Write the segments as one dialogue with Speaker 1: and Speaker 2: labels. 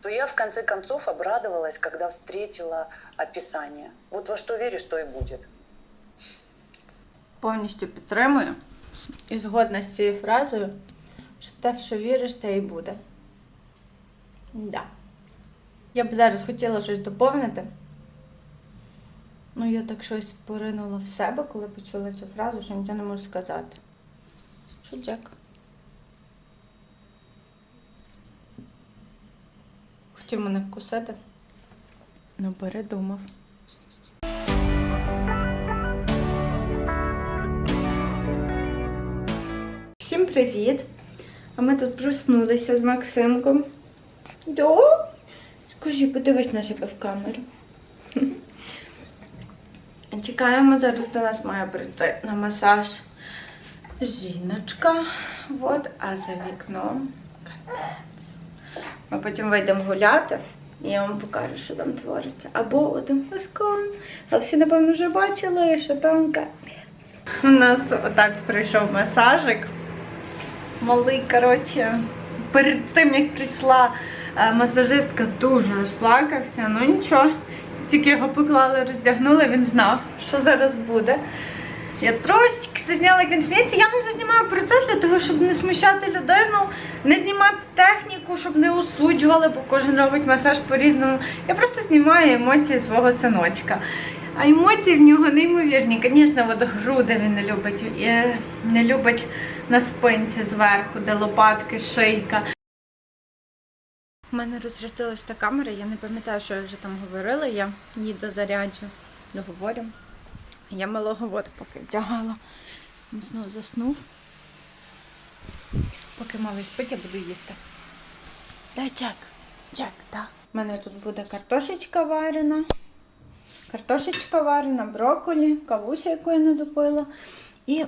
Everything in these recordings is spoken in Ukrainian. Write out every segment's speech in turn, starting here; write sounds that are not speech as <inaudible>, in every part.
Speaker 1: то я в конце концов обрадовалась, когда встретила описание. Вот во что веришь, то и будет.
Speaker 2: Повністю підтримую і згодна з цією фразою, що те, в що віриш, те і буде. Да. Я б зараз хотіла щось доповнити. Ну, я так щось поринула в себе, коли почула цю фразу, що нічого не можу сказати. Що Джек? Хотів мене вкусити, але передумав. Всім привіт! А ми тут проснулися з Максимком. Да? Скажи, подивись на себе в камеру. <laughs> Чекаємо, зараз до нас має прийти на масаж жіночка. От, а за вікном капець. Ми потім вийдемо гуляти і я вам покажу, що там твориться. Або один маскон. А всі, напевно, вже бачили, що там. У нас отак прийшов масажик. Малий, коротше, перед тим як прийшла е, масажистка, дуже розплакався. Ну нічого, тільки його поклали, роздягнули, він знав, що зараз буде. Я трошечки зазняла, як він сміється. Я не зазнімаю процес для того, щоб не смущати людину, не знімати техніку, щоб не осуджували, бо кожен робить масаж по-різному. Я просто знімаю емоції свого синочка. А емоції в нього неймовірні. Звісно, от груди він не любить. І не любить на спинці зверху, де лопатки, шийка. У мене розрядилась та камера, я не пам'ятаю, що я вже там говорила. Я її дозаряджу, договорю. Я малого поки вдягала. Він знову заснув. Поки малий спить, я буду їсти. Дай Джек. Джек, так. У мене тут буде картошечка варена. Картошечка варена, брокколі, кавуся, яку я не допила. І,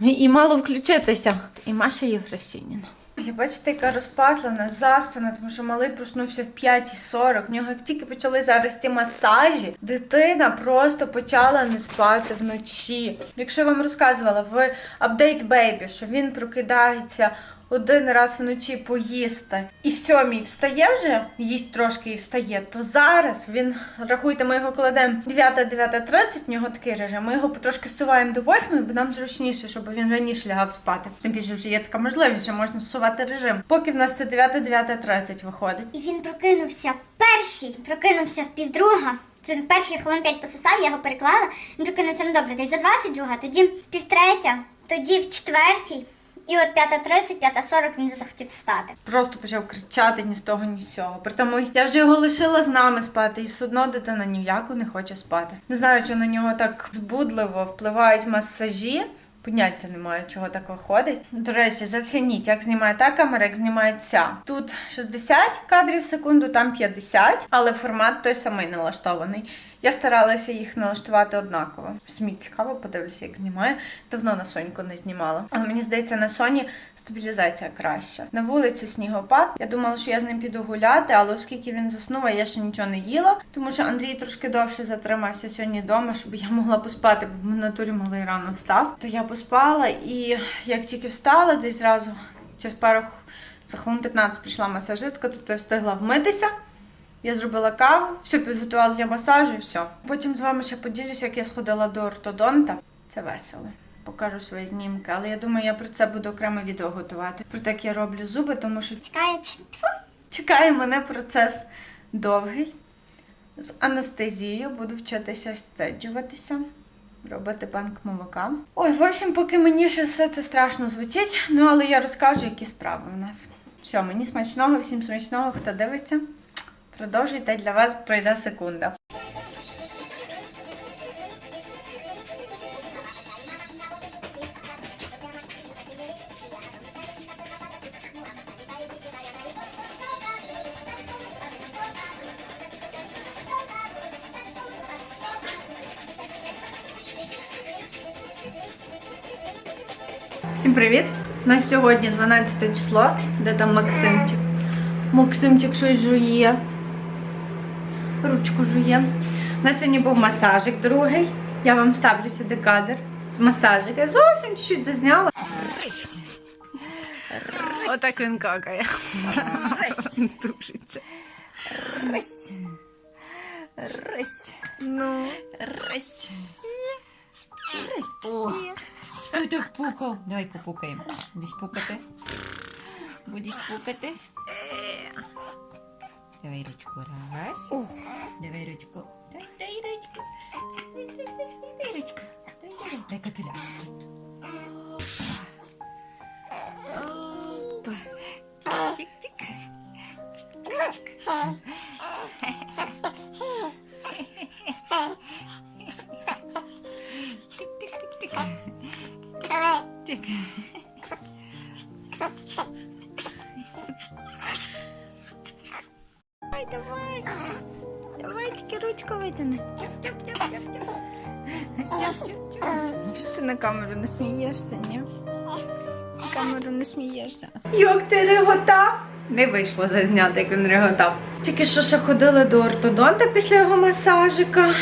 Speaker 2: і, і мало включитися. І Маша Єфросініна. Я бачите, яка розпатлена, заспана, тому що малий проснувся в 5.40. В нього як тільки почали зараз ці масажі, дитина просто почала не спати вночі. Якщо я вам розказувала в Update Baby, що він прокидається один раз вночі поїсти і в сьомій встає вже, їсть трошки і встає, то зараз він, рахуйте, ми його кладемо 9-9.30, в нього такий режим, ми його потрошки суваємо до 8, бо нам зручніше, щоб він раніше лягав спати. Тим більше вже є така можливість, що можна сувати режим. Поки в нас це 9-9.30 виходить.
Speaker 3: І він прокинувся в першій, прокинувся в півдруга. Це перші хвилин 5 посусав, я його переклала. Він прокинувся, ну добре, десь за 20 друга, тоді в півтретя, тоді в четвертій. І от 5.30, 5.40 він захотів встати.
Speaker 2: Просто почав кричати ні з того, ні з цього. При тому я вже його лишила з нами спати, і все одно дитина ні в не хоче спати. Не знаю, чи на нього так збудливо впливають масажі. Поняття немає, чого так виходить. До речі, зацініть, як знімає та камера, як знімає ця. Тут 60 кадрів в секунду, там 50, але формат той самий налаштований. Я старалася їх налаштувати однаково. Смі цікаво, подивлюся, як знімає. Давно на Соньку не знімала. Але мені здається, на Соні стабілізація краща. На вулиці снігопад. Я думала, що я з ним піду гуляти, але оскільки він заснув, я ще нічого не їла, тому що Андрій трошки довше затримався сьогодні вдома, щоб я могла поспати, бо в натурі малий рано встав. То я поспала, і як тільки встала, десь зразу через пару за хвилин 15 прийшла масажистка, тобто я встигла вмитися. Я зробила каву, все підготувала для масажу і все. Потім з вами ще поділюся, як я сходила до ортодонта. Це весело. Покажу свої знімки, але я думаю, я про це буду окреме відео готувати. Про те, як я роблю зуби, тому що
Speaker 3: Чекає,
Speaker 2: чекає мене процес довгий. З анестезією буду вчитися стеджуватися, робити банк молока. Ой, в общем, поки мені ще все це страшно звучить, ну але я розкажу, які справи у нас. Все, мені смачного, всім смачного, хто дивиться. Продовжуйте, для вас пройде секунда. Всім привіт! У нас сьогодні 12 число, де там Максимчик. Максимчик щось жує. Ручку жує. У нас сьогодні був масажик другий. Я вам ставлю сюди кадр з масажика. Я зовсім чуть-чуть зазняла. Отак він какає. Тушиться.
Speaker 4: Рись. Рись.
Speaker 2: Ну.
Speaker 4: Рись. Рись. О. Хто так пукав? Давай попукаємо. Будеш пукати? Будеш пукати? Давай ручку. Раз. Давай ручку. Дай, дай ручку. Дай, дай, дай, дай, дай ручку. Дай, дай, дай. Дай капеляс. Опа.
Speaker 2: Камеру не смієшся, ні? Камеру не смієшся. Як ти реготав? Не вийшло зазняти, як він реготав. Тільки що ще ходили до ортодонта після його масажика.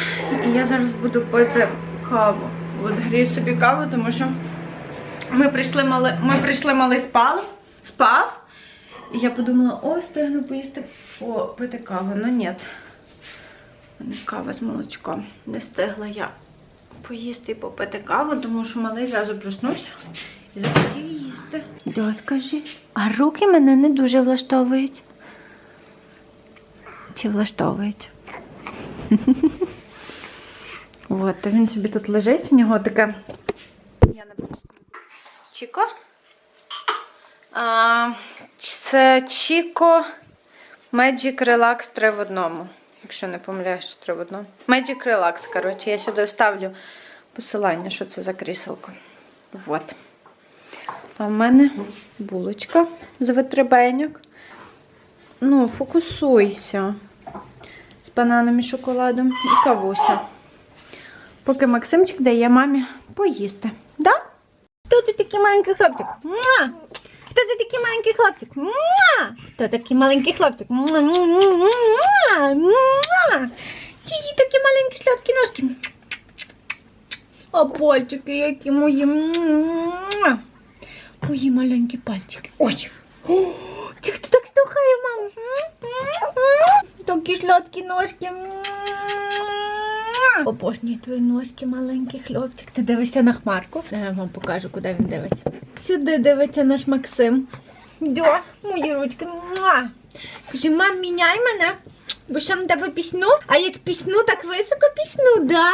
Speaker 2: І я зараз буду пити каву. От грію собі каву, тому що ми прийшли мали, ми прийшли малий спав, спав. І я подумала, о, встигну поїсти, попити каву. Ну ні. Кава з молочком. Не встигла я поїсти і попити каву, тому що малий зразу проснувся і захотів їсти. Да, скажи. А руки мене не дуже влаштовують. Чи влаштовують? <laughs> От, він собі тут лежить, в нього таке. Я не Чіко. А, це Чіко Magic Relax 3 в одному. Якщо не помиляюсь, що 3 в одному. Magic Relax, коротше, я сюди вставлю посилання, що це за кріселко. Вот. А в мене булочка з витребеньок. Ну, фокусуйся. З бананом і шоколадом і кавуся. Поки Максимчик дає мамі поїсти. Да? Хто ти такий маленький хлопчик? Хто ти такий маленький хлопчик? Хто такий маленький хлопчик? Чиї такі маленькі сладкі ножки? А пальчики, які мої. Мої маленькі пальчики. Ой. Ти хто так штовхає, маму? Такі сладкі ножки. Обожнюю твої ножки, маленький хлопчик. Ти дивишся на хмарку? Я вам покажу, куди він дивиться. Сюди дивиться наш Максим. Да, мої ручки. Муа. Каже, мам, міняй мене. Бо що на тебе пісну? А як пісну, так високо пісну, да?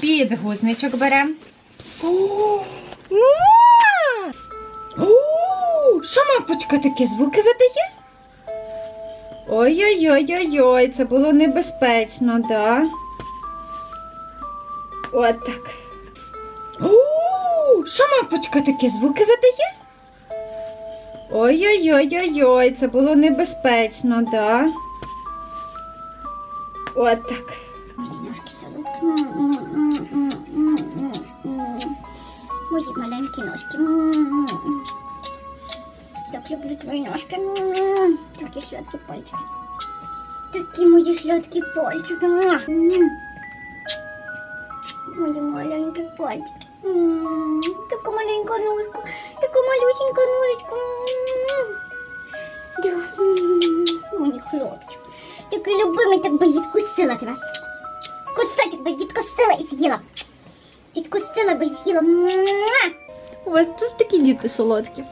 Speaker 4: Підгузничок беремо.
Speaker 2: Що мапочка такі звуки видає? Ой-ой-ой-ой-ой, це було небезпечно, да? От так. Що мапочка такі звуки видає? Ой-ой-ой-ой-ой, це було небезпечно, да? От так.
Speaker 3: Мої ножки солодкі. Мої маленькі ножки. Так люблю твої ножки. Такі сладкі пальчики. Такі мої сладкі пальчики. Мої маленькі пальчики. Така маленька ножка, така малюсенька ножечка. Да. М, хлопчик. Такий любимий, так би відкусила тебе. Кусочок би відкусила і з'їла. Відкусила би і з'їла.
Speaker 2: У вас теж такі діти солодкі.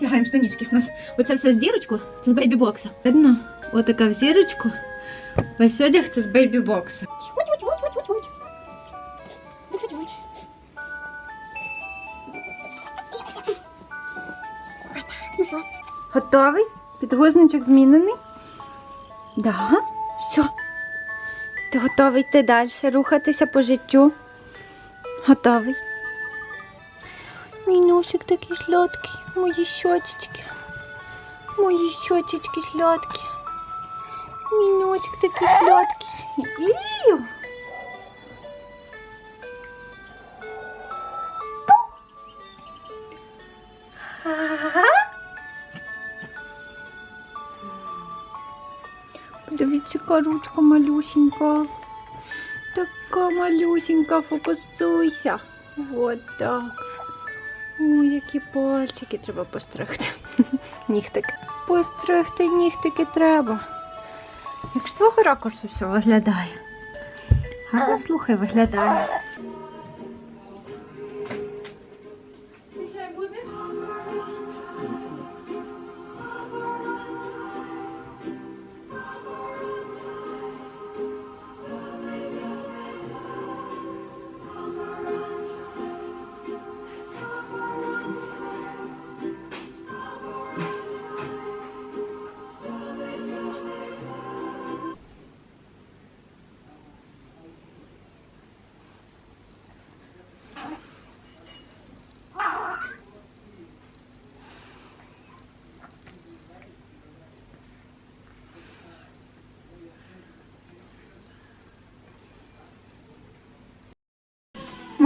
Speaker 2: Тягаємо штанішки. У нас оце все з зірочку, це з бейбі-бокса. Видно? Отака в зірочку. Весь одяг це з
Speaker 3: Ну що?
Speaker 2: Готовий? Підгузничок змінений? Да? Все. Ти готовий йти далі, рухатися по життю? Готовий. Мій носик такий сладкий, мої щочечки. Мої щочечки сладкі. Мій носик такий сладкий. Ага. Подивіться, яка ручка малюсенька. Така малюсенька, фокусуйся. Вот так. Ой, які пальчики треба постригти. <laughs> Нігтик. Постригти нігтики треба. Як з твого ракурсу все виглядає. Гарно слухай виглядає.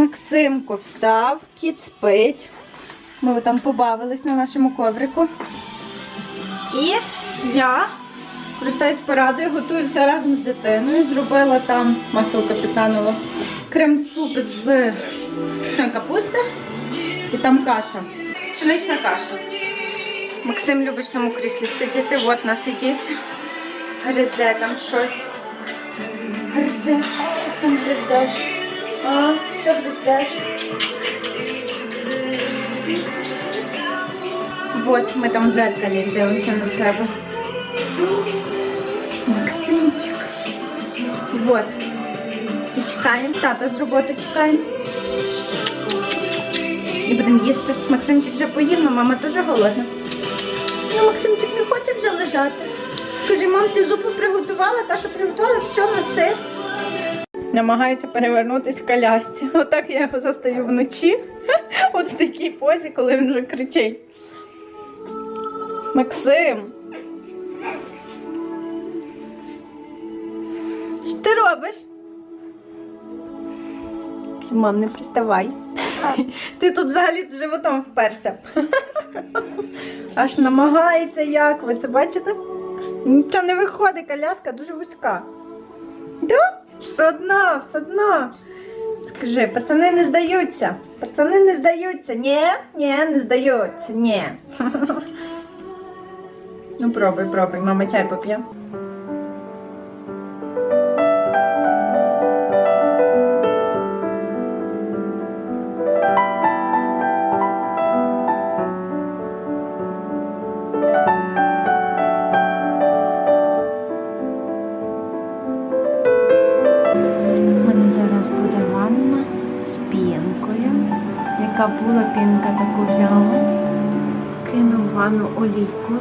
Speaker 2: Максимко встав, кіт спить. Ми там побавились на нашому коврику. І я, користаюсь порадою, готую все разом з дитиною. Зробила там масло капітаново крем-суп з сної капусти і там каша. Пшенична каша. Максим любить в цьому кріслі сидіти, от нас насидівся. Гризе там щось. Гризеш, що там гризеш? А, що гризеш? Вот ми там в дзеркалі дивимося на себе. Максимчик. Вот. І чекаємо. Тата з роботи чекаємо. І будемо їсти. Максимчик вже поїв, але мама теж голодна. Ну, Максимчик не хоче вже лежати. Скажи, мам, ти зупу приготувала, та що приготувала, все носи. Намагається перевернутись в колясці. Отак я його застаю вночі. <laughs> От в такій позі, коли він вже кричить. Максим. Що ти робиш? Мам, не приставай. <laughs> Ти тут взагалі животом вперся. <laughs> Аж намагається як. Ви це бачите? Нічого не виходить, коляска дуже вузька. Да? Все одно, все одно. Скажи, пацани не здаються. Пацани не здаються. Ні, ні, не здаються. Ні. <laughs> Ну, пробуй, пробуй, мама чай поп'є. Яка була пінка, таку взяла. Кинув в ванну олійку.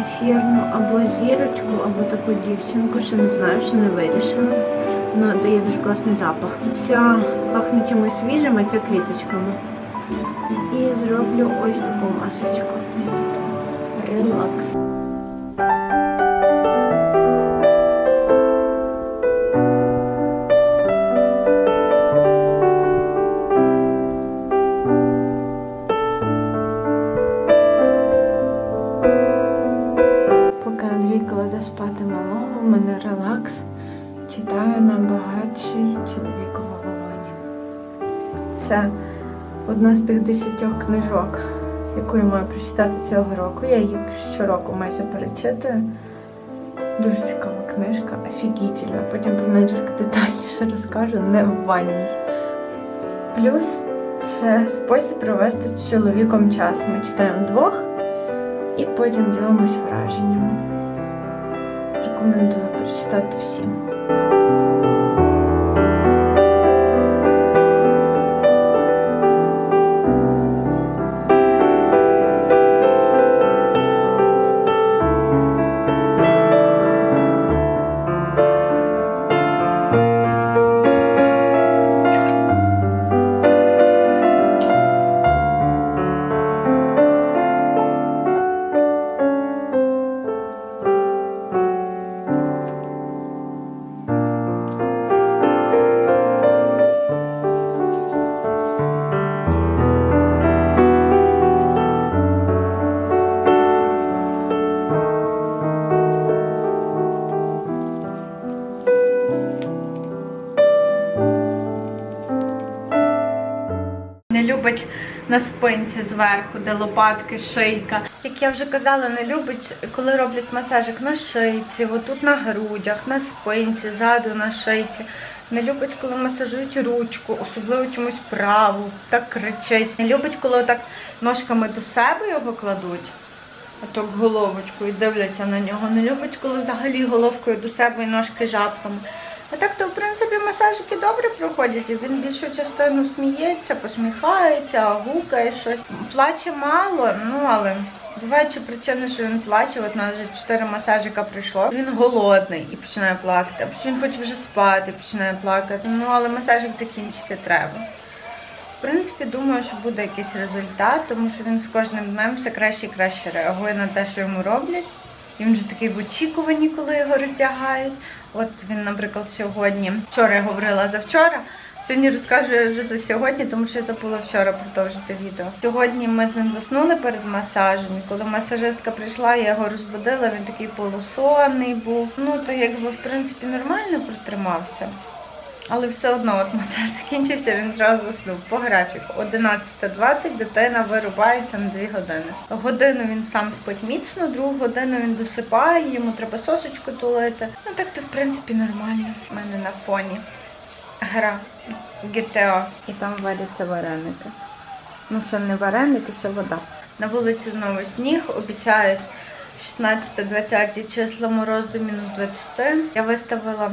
Speaker 2: Ефірну або зірочку, або таку дівчинку, ще не знаю, ще не вирішила. Вона дає дуже класний запах. Ця пахне чимось свіжим, а ця квіточками. І зроблю ось таку масочку. Релакс. Це одна з тих десятьох книжок, яку я маю прочитати цього року. Я її щороку майже перечитую. Дуже цікава книжка, офігітельна. Потім про неї детальніше розкажу, не в ванній. Плюс це спосіб провести з чоловіком час. Ми читаємо двох і потім ділимось враженнями. Рекомендую прочитати всім. Спинці зверху, де лопатки, шийка. Як я вже казала, не любить, коли роблять масажик на шийці, отут на грудях, на спинці, ззаду на шийці. Не любить, коли масажують ручку, особливо чомусь праву, так кричить. Не любить, коли отак ножками до себе його кладуть, а так головочкою дивляться на нього. Не любить, коли взагалі головкою до себе і ножки жабками. А так то, в принципі, масажики добре проходять. Він більшу частину сміється, посміхається, гукає щось. Плаче мало, ну але бувають ще причини, що він плаче. От нас вже чотири масажика прийшло. Він голодний і починає плакати, або що він хоче вже спати, і починає плакати. Ну але масажик закінчити треба. В принципі, думаю, що буде якийсь результат, тому що він з кожним днем все краще і краще реагує на те, що йому роблять. І Він вже такий в очікуванні, коли його роздягають. От він, наприклад, сьогодні, вчора я говорила за вчора. Сьогодні розкажу вже за сьогодні, тому що я забула вчора продовжити відео. Сьогодні ми з ним заснули перед масажем. Коли масажистка прийшла, я його розбудила. Він такий полусонний був. Ну то якби в принципі нормально протримався. Але все одно, от масаж <laughs> закінчився, він зразу заснув по графіку. 11.20 дитина вирубається на 2 години. Годину він сам спить міцно, другу годину він досипає, йому треба сосочку тулити. Ну так то в принципі нормально. У мене на фоні гра GTA. І там варяться вареники. Ну, ще не вареники, ще вода. На вулиці знову сніг, обіцяють 16-20 числа мороз до мінус 20. Я виставила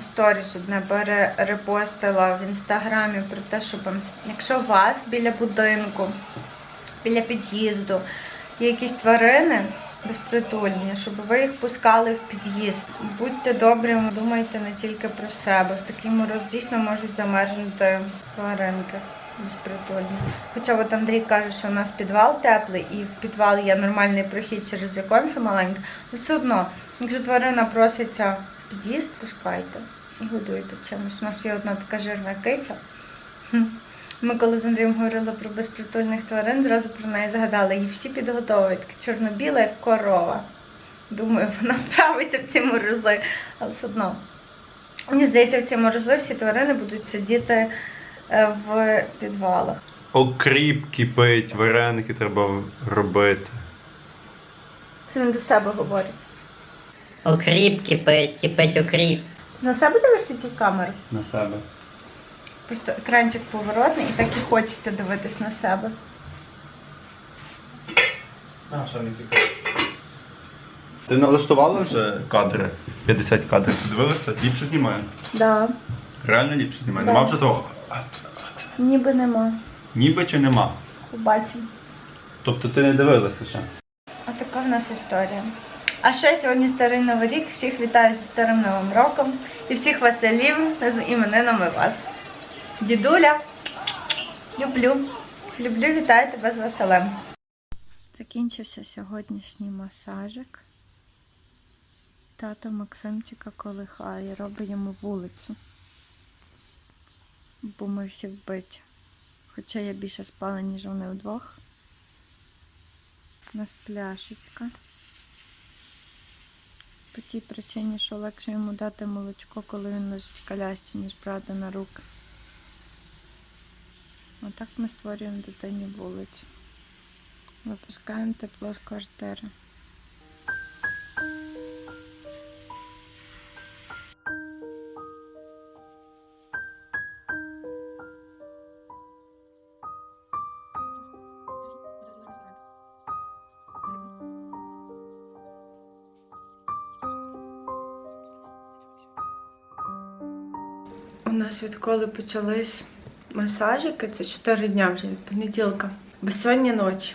Speaker 2: сторіс одне перерепостила в інстаграмі про те, щоб якщо у вас біля будинку, біля під'їзду є якісь тварини безпритульні, щоб ви їх пускали в під'їзд. Будьте добрими, думайте не тільки про себе. В такий мороз дійсно можуть замерзнути тваринки безпритульні. Хоча от Андрій каже, що у нас підвал теплий і в підвал є нормальний прохід через віконце маленьке, але все одно, якщо тварина проситься під'їзд, пускайте і годуйте чимось. У нас є одна така жирна киця. Ми коли з Андрієм говорили про безпритульних тварин, зразу про неї згадали. Її всі підготовують, чорно-біла, як корова. Думаю, вона справиться в ці морози, але все одно. Мені здається, в ці морози всі тварини будуть сидіти е, в підвалах.
Speaker 5: Окріп кипить, вареники треба робити.
Speaker 2: Це він до себе говорить.
Speaker 6: Окріп кипить, кипить окріп.
Speaker 2: На себе дивишся чи в камеру?
Speaker 5: На себе.
Speaker 2: Просто екранчик поворотний і так і хочеться дивитись на себе.
Speaker 5: А, що не тільки. Ти налаштувала вже кадри? 50 кадрів. Дивилася? Ліпше знімає.
Speaker 2: Да,
Speaker 5: Реально ліпше знімає.
Speaker 2: Да.
Speaker 5: Нема вже того.
Speaker 2: ніби нема.
Speaker 5: Ніби чи нема.
Speaker 2: Побачимо.
Speaker 5: Тобто ти не дивилася ще.
Speaker 2: А така в нас історія. А ще сьогодні старий новий рік. Всіх вітаю зі старим новим роком і всіх Василів з іменинами вас. Дідуля, люблю. Люблю, вітаю тебе з Василем. Закінчився сьогоднішній масажик. Тато Максимчика колихає, робить йому вулицю. Бо ми всі вбиті. Хоча я більше спала, ніж вони вдвох. У нас пляшечка. По тій причині, що легше йому дати молочко, коли він лежить в колясці, ніж брати на руки. Отак ми створюємо дитині вулицю. Випускаємо тепло з квартири. Нас відколи почались масажики, це 4 дня вже від понеділка, безсоння ночі.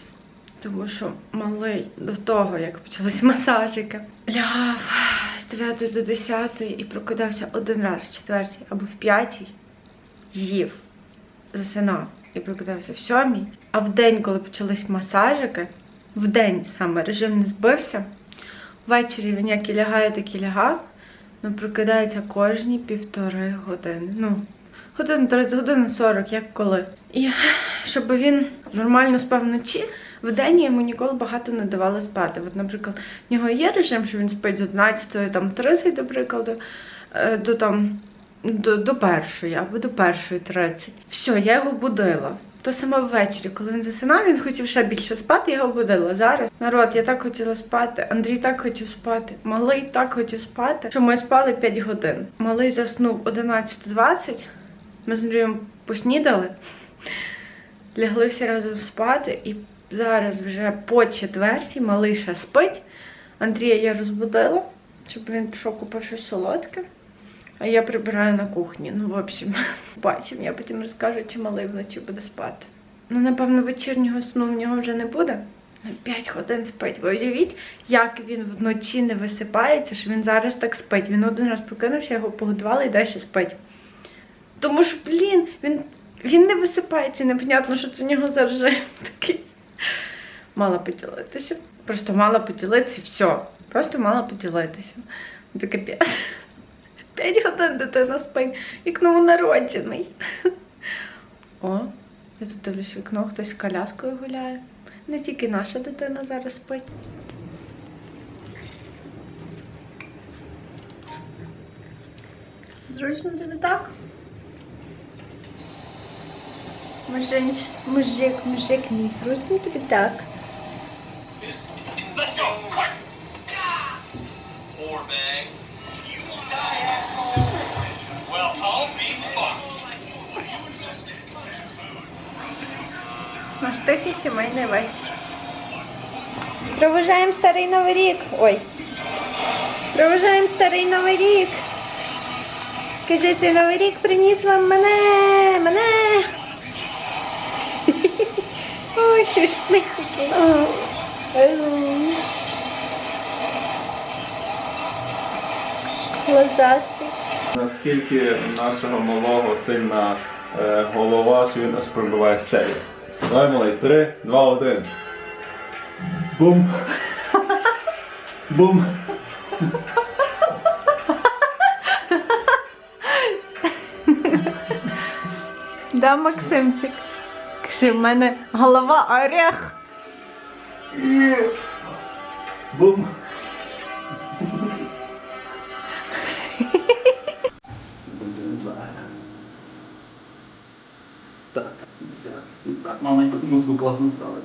Speaker 2: Тому що малий до того, як почались <laughs> масажики, лягав з 9 до 10 і прокидався один раз в 4 або в 5, їв, засинав і прокидався в 7. А в день, коли почались масажики, в день саме режим не збився. Ввечері він як і лягає, так і лягав. Ну, прокидається кожні півтори години. Ну, годин 30, годин 40, як коли. І щоб він нормально спав вночі, в день я йому ніколи багато не давала спати. От, наприклад, в нього є режим, що він спить з 11, там 30, до прикладу, е, до там. До, до першої або до першої 30. Все, я його будила. То саме ввечері, коли він засинав, він хотів ще більше спати, я його будила. Зараз народ, я так хотіла спати. Андрій так хотів спати. Малий так хотів спати, що ми спали 5 годин. Малий заснув 11.20. Ми з Андрієм поснідали, лягли всі разом спати, і зараз вже по четвертій малий ще спить. Андрія я розбудила, щоб він пішов купив щось солодке. А я прибираю на кухні. Ну, в общем, <laughs> бачимо, я потім розкажу, чи малий вночі буде спати. Ну, напевно, вечірнього сну в нього вже не буде. На 5 годин спить. Ви уявіть, як він вночі не висипається, що він зараз так спить. Він один раз прокинувся, його погодувала і далі спить. Тому що, блін, він, він не висипається, непонятно, що це у нього за режим <laughs> такий. Мала поділитися. Просто мала поділитися і все. Просто мала поділитися. Це капець. П'ять годин дитина спить, як новонароджений. О, я тут дивлюсь вікно, хтось з коляскою гуляє. Не тільки наша дитина зараз спить. Зручно тобі так? Мужик, мужик, мужик мій, зручно тобі так. Наш тихий сімейний вечір. Проважаємо старий новий рік. Ой. Проважаємо старий новий рік. Кажи, цей новий рік приніс вам мене, мене. <laughs> Ой, такий. Ой. Глазастий.
Speaker 5: Наскільки нашого малого сильна е, голова, що він аж пробиває стелю. Давай, малий, три, два, один. Бум. Бум.
Speaker 2: Да, Максимчик. Скажи, в мене голова орех.
Speaker 5: Бум. Мама, музику класно стала.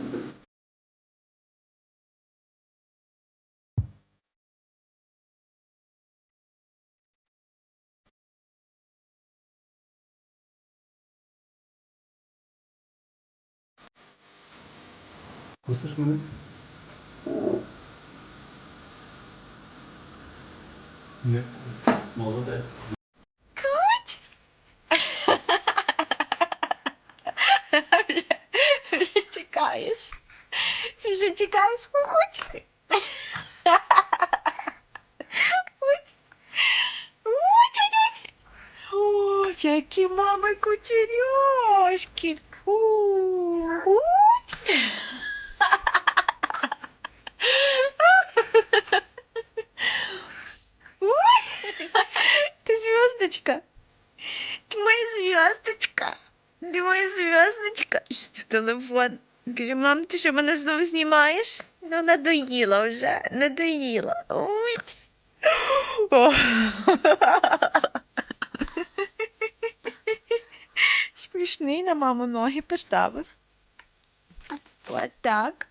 Speaker 5: Кусиш мене? Ні. Молодець.
Speaker 2: Вже чекаєш. Ти вже чекаєш, хоч. Ой, які мами Ой. Ты звездочка. Ты моя звездочка. Ти моя зв'язочка. Що телефон? Каже, мам, ти що мене знову знімаєш? Ну, надоїла вже, надоїла. Ой. О. Смішний на маму ноги поставив. От так.